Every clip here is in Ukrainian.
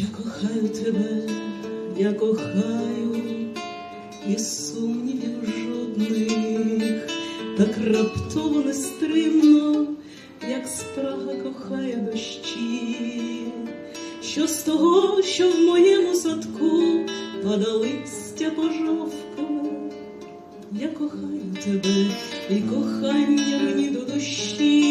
Я кохаю тебе, я кохаю, і сумнівів жодних, так раптово нестримно, як спрага кохає дощі, що з того, що в моєму садку пада листя пожовкле. Я кохаю тебе, і кохання мені до душі,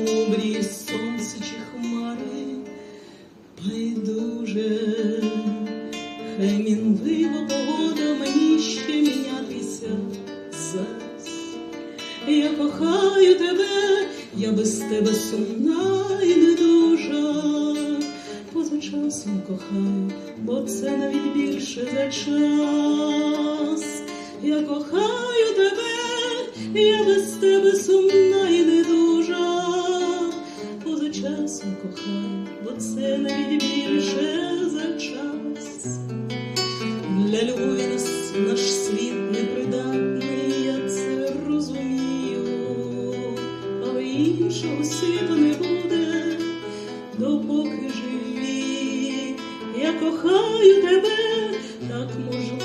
обрії сонце чи хмари байдуже. Хай мінлива погода мені ще мінятися зараз. Я кохаю тебе, я без тебе сумна і недужа. Поза часом кохаю, бо це навіть більше за час. Я кохаю тебе, я без тебе сумна і недужа. Кохаю, бо це навіть більше за час. Для любові нас наш світ непридатний, я це розумію, але іншого світу не буде, допоки живі. Я кохаю тебе, так можливо,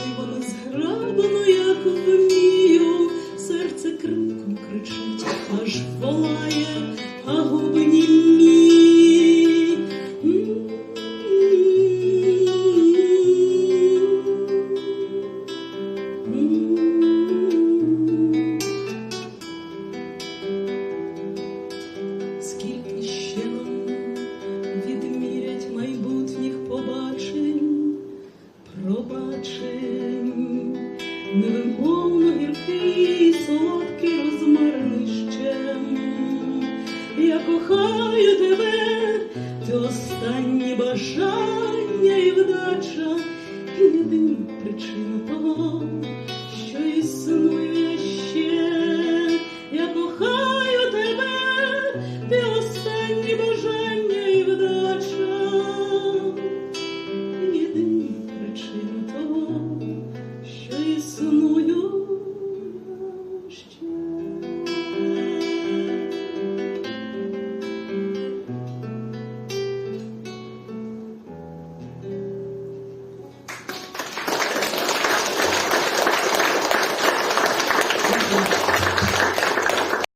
невимовно гіркий, солодкий розмарений щем. Я кохаю тебе, ти останні бажання і вдача, і єдина причина того, що існує ще. Я кохаю тебе, ти останні бажання.